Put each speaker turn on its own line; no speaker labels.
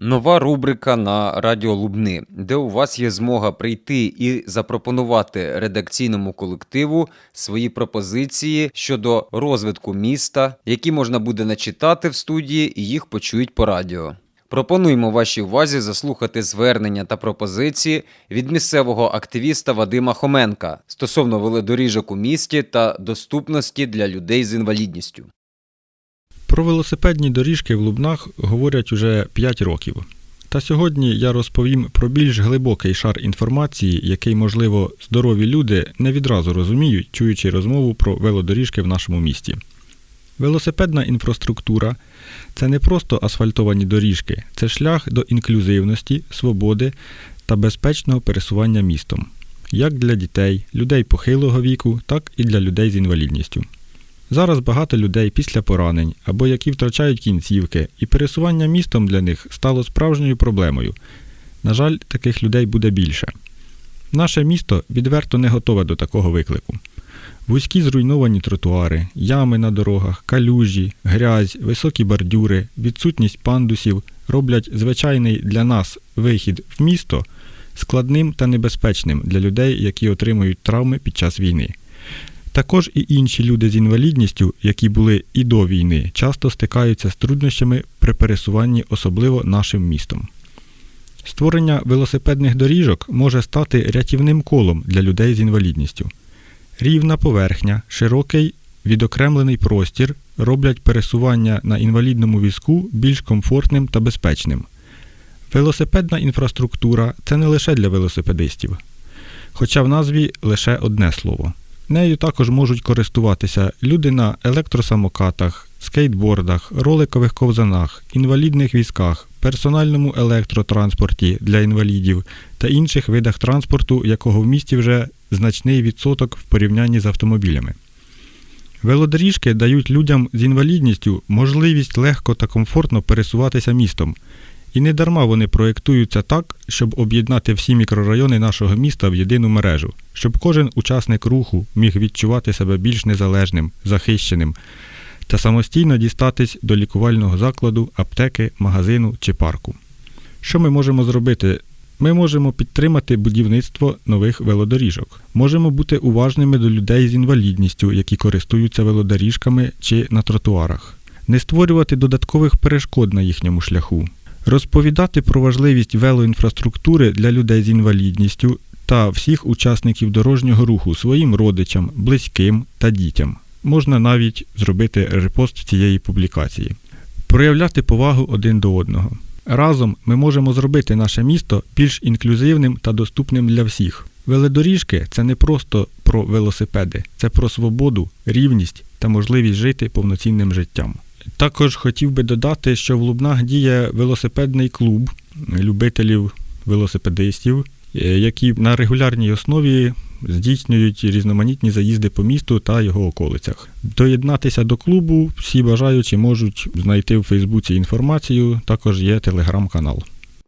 Нова рубрика на Радіо Лубни, де у вас є змога прийти і запропонувати редакційному колективу свої пропозиції щодо розвитку міста, які можна буде начитати в студії і їх почують по радіо. Пропонуємо вашій увазі заслухати звернення та пропозиції від місцевого активіста Вадима Хоменка стосовно велодоріжок у місті та доступності для людей з інвалідністю.
Про велосипедні доріжки в Лубнах говорять уже 5 років. Та сьогодні я розповім про більш глибокий шар інформації, який, можливо, здорові люди не відразу розуміють, чуючи розмову про велодоріжки в нашому місті. Велосипедна інфраструктура це не просто асфальтовані доріжки, це шлях до інклюзивності, свободи та безпечного пересування містом, як для дітей, людей похилого віку, так і для людей з інвалідністю. Зараз багато людей після поранень або які втрачають кінцівки, і пересування містом для них стало справжньою проблемою. На жаль, таких людей буде більше. Наше місто відверто не готове до такого виклику. Вузькі зруйновані тротуари, ями на дорогах, калюжі, грязь, високі бордюри, відсутність пандусів роблять звичайний для нас вихід в місто складним та небезпечним для людей, які отримують травми під час війни. Також і інші люди з інвалідністю, які були і до війни, часто стикаються з труднощами при пересуванні, особливо нашим містом. Створення велосипедних доріжок може стати рятівним колом для людей з інвалідністю. Рівна поверхня, широкий відокремлений простір роблять пересування на інвалідному візку більш комфортним та безпечним. Велосипедна інфраструктура це не лише для велосипедистів, хоча в назві лише одне слово. Нею також можуть користуватися люди на електросамокатах, скейтбордах, роликових ковзанах, інвалідних візках, персональному електротранспорті для інвалідів та інших видах транспорту, якого в місті вже значний відсоток в порівнянні з автомобілями. Велодоріжки дають людям з інвалідністю можливість легко та комфортно пересуватися містом. І не дарма вони проєктуються так, щоб об'єднати всі мікрорайони нашого міста в єдину мережу, щоб кожен учасник руху міг відчувати себе більш незалежним, захищеним та самостійно дістатись до лікувального закладу, аптеки, магазину чи парку. Що ми можемо зробити? Ми можемо підтримати будівництво нових велодоріжок. Можемо бути уважними до людей з інвалідністю, які користуються велодоріжками чи на тротуарах, не створювати додаткових перешкод на їхньому шляху, розповідати про важливість велоінфраструктури для людей з інвалідністю та всіх учасників дорожнього руху своїм родичам, близьким та дітям. Можна навіть зробити репост цієї публікації. Проявляти повагу один до одного. Разом ми можемо зробити наше місто більш інклюзивним та доступним для всіх. Велодоріжки це не просто про велосипеди, це про свободу, рівність та можливість жити повноцінним життям. Також хотів би додати, що в Лубнах діє велосипедний клуб любителів велосипедистів, е, які на регулярній основі здійснюють різноманітні заїзди по місту та його околицях. Доєднатися до клубу всі бажаючі можуть знайти в Фейсбуці інформацію, також є телеграм-канал.